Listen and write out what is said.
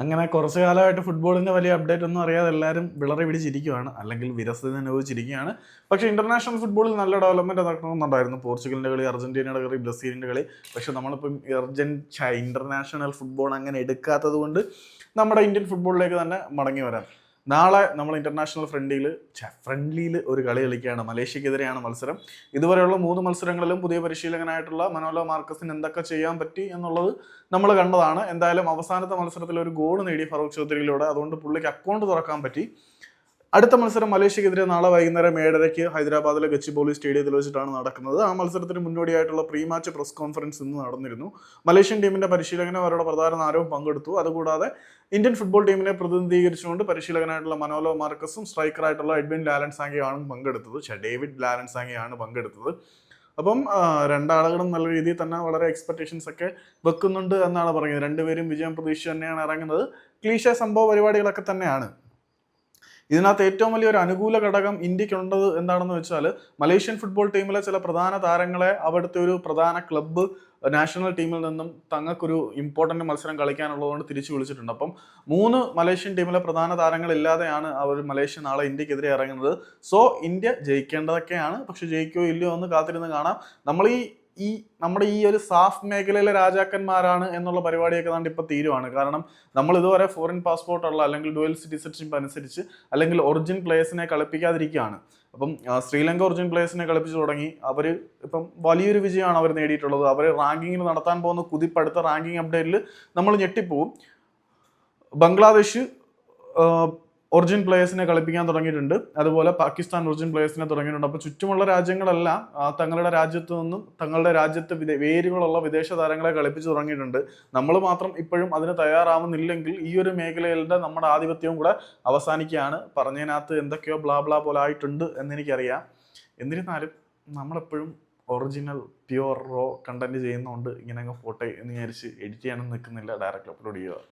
അങ്ങനെ കുറച്ചു കാലമായിട്ട് ഫുട്ബോളിന്റെ വലിയ അപ്ഡേറ്റ് ഒന്നും അറിയാതെ എല്ലാവരും വിളറി പിടിച്ചിരിക്കുകയാണ് അല്ലെങ്കിൽ വിരസത അനുഭവിച്ചിരിക്കുകയാണ് പക്ഷേ ഇന്റർനാഷണൽ ഫുട്ബോളിൽ നല്ല ഡെവലപ്മെന്റ് നടക്കുന്നുണ്ടായിരുന്നു. പോർച്ചുഗലിന്റെ കളി അർജന്റീനയുടെ കളി ബ്രസീലിന്റെ കളി. പക്ഷെ നമ്മളിപ്പം അർജന്റ് ഇന്റർനാഷണൽ ഫുട്ബോൾ അങ്ങനെ എടുക്കാത്തത് കൊണ്ട് നമ്മുടെ ഇന്ത്യൻ ഫുട്ബോളിലേക്ക് തന്നെ മടങ്ങി വരാം. നാളെ നമ്മൾ ഇന്റർനാഷണൽ ഫ്രണ്ട്ലിയിൽ ഫ്രണ്ട്ലിയിൽ ഒരു കളി കളിക്കുകയാണ്. മലേഷ്യക്കെതിരെയാണ് മത്സരം. ഇതുവരെയുള്ള മൂന്ന് മത്സരങ്ങളിലും പുതിയ പരിശീലകനായിട്ടുള്ള മനോല മാർക്കസിന് എന്തൊക്കെ ചെയ്യാൻ പറ്റി എന്നുള്ളത് നമ്മൾ കണ്ടതാണ്. എന്തായാലും അവസാനത്തെ മത്സരത്തിൽ ഒരു ഗോൾ നേടി ഫറൂഖ് ചൗധരിയിലൂടെ. അതുകൊണ്ട് പുള്ളിക്ക് അക്കൗണ്ട് തുറക്കാൻ പറ്റി. അടുത്ത മത്സരം മലേഷ്യക്കെതിരെ നാളെ വൈകുന്നേരം ഏഴരയ്ക്ക് ഹൈദരാബാദിലെ ഗച്ചിബോളി സ്റ്റേഡിയത്തിൽ വെച്ചിട്ടാണ് നടക്കുന്നത്. ആ മത്സരത്തിന് മുന്നോടിയായിട്ടുള്ള പ്രീ മാച്ച് പ്രസ് കോൺഫറൻസ് ഇന്ന് നടന്നിരുന്നു. മലേഷ്യൻ ടീമിന്റെ പരിശീലകനും അവരുടെ പ്രധാന താരവും പങ്കെടുത്തു. അതുകൂടാതെ ഇന്ത്യൻ ഫുട്ബോൾ ടീമിനെ പ്രതിനിധീകരിച്ചുകൊണ്ട് പരിശീലകനായിട്ടുള്ള മനോലോ മാർക്കസും സ്ട്രൈക്കറായിട്ടുള്ള എഡ്വിൻ ലാലൻ സാങ്കയാണ് പങ്കെടുത്തത് ഡേവിഡ് ലാലൻ സാങ്കയാണ് പങ്കെടുത്തത്. അപ്പം രണ്ടാളുകളും നല്ല രീതിയിൽ തന്നെ വളരെ എക്സ്പെക്ടേഷൻസ് ഒക്കെ വെക്കുന്നുണ്ട് എന്നാണ് പറയുന്നത്. രണ്ടുപേരും വിജയം പ്രതീക്ഷിച്ച് തന്നെയാണ് ഇറങ്ങുന്നത്. ക്ലീശ സംഭവ പരിപാടികളൊക്കെ തന്നെയാണ്. ഇതിനകത്ത് ഏറ്റവും വലിയൊരു അനുകൂല ഘടകം ഇന്ത്യക്കുണ്ടത് എന്താണെന്ന് വെച്ചാൽ മലേഷ്യൻ ഫുട്ബോൾ ടീമിലെ ചില പ്രധാന താരങ്ങളെ അവിടുത്തെ ഒരു പ്രധാന ക്ലബ്ബ് നാഷണൽ ടീമിൽ നിന്നും തങ്ങൾക്കൊരു ഇമ്പോർട്ടന്റ് മത്സരം കളിക്കാനുള്ളതുകൊണ്ട് തിരിച്ചു വിളിച്ചിട്ടുണ്ട്. അപ്പം മൂന്ന് മലേഷ്യൻ ടീമിലെ പ്രധാന താരങ്ങളില്ലാതെയാണ് അവർ മലേഷ്യ നാളെ ഇന്ത്യക്കെതിരെ ഇറങ്ങുന്നത്. സോ ഇന്ത്യ ജയിക്കേണ്ടതൊക്കെയാണ്. പക്ഷെ ജയിക്കുകയോ ഇല്ലയോ എന്ന് കാത്തിരുന്ന് കാണാം. നമ്മൾ ഈ ഈ നമ്മുടെ ഈ ഒരു സാഫ് മേഖലയിലെ രാജാക്കന്മാരാണ് എന്നുള്ള പരിപാടിയൊക്കെ കണ്ട് ഇപ്പൊ തീരുവാണ്. കാരണം നമ്മൾ ഇതുവരെ ഫോറിൻ പാസ്പോർട്ട് ഉള്ള അല്ലെങ്കിൽ ഡുവൽ സിറ്റിസൺഷിപ്പ് അനുസരിച്ച് അല്ലെങ്കിൽ ഒറിജിൻ പ്ലേയേഴ്സിനെ കളിപ്പിക്കാതിരിക്കുകയാണ്. അപ്പം ശ്രീലങ്ക ഒറിജിൻ പ്ലേയേഴ്സിനെ കളിപ്പിച്ചു തുടങ്ങി. അവർ ഇപ്പം വലിയൊരു വിജയമാണ് അവർ നേടിയിട്ടുള്ളത്. അവർ റാങ്കിങ്ങിൽ നടത്താൻ പോകുന്ന കുതിപ്പടുത്ത റാങ്കിങ് അപ്ഡേറ്റിൽ നമ്മൾ ഞെട്ടിപ്പോവും. ബംഗ്ലാദേശ് ഒറിജിൻ പ്ലേയേഴ്സിനെ കളിപ്പിക്കാൻ തുടങ്ങിയിട്ടുണ്ട്. അതുപോലെ പാകിസ്ഥാൻ ഒറിജിൻ പ്ലേയേഴ്സിനെ തുടങ്ങിയിട്ടുണ്ട്. അപ്പോൾ ചുറ്റുമുള്ള രാജ്യങ്ങളെല്ലാം തങ്ങളുടെ രാജ്യത്ത് നിന്നും തങ്ങളുടെ രാജ്യത്ത് വിദേ വേരുകളുള്ള വിദേശ താരങ്ങളെ കളിപ്പിച്ച് തുടങ്ങിയിട്ടുണ്ട്. നമ്മൾ മാത്രം ഇപ്പോഴും അതിന് തയ്യാറാവുന്നില്ലെങ്കിൽ ഈ ഒരു മേഖലയിലെ നമ്മുടെ ആധിപത്യവും കൂടെ അവസാനിക്കുകയാണ്. പറഞ്ഞതിനകത്ത് എന്തൊക്കെയോ ബ്ലാ ബ്ലാ പോലെ ആയിട്ടുണ്ട് എന്നെനിക്കറിയാം. എന്നിരുന്നാലും നമ്മളെപ്പോഴും ഒറിജിനൽ പ്യുവർ റോ കണ്ടന്റ് ചെയ്യുന്നതുകൊണ്ട് ഇങ്ങനെ അങ്ങ് ഫോട്ടോ എന്ന് വിചാരിച്ച് എഡിറ്റ് ചെയ്യാനൊന്നും നിൽക്കുന്നില്ല. ഡയറക്റ്റ് അപ്ലോഡ് ചെയ്യുക.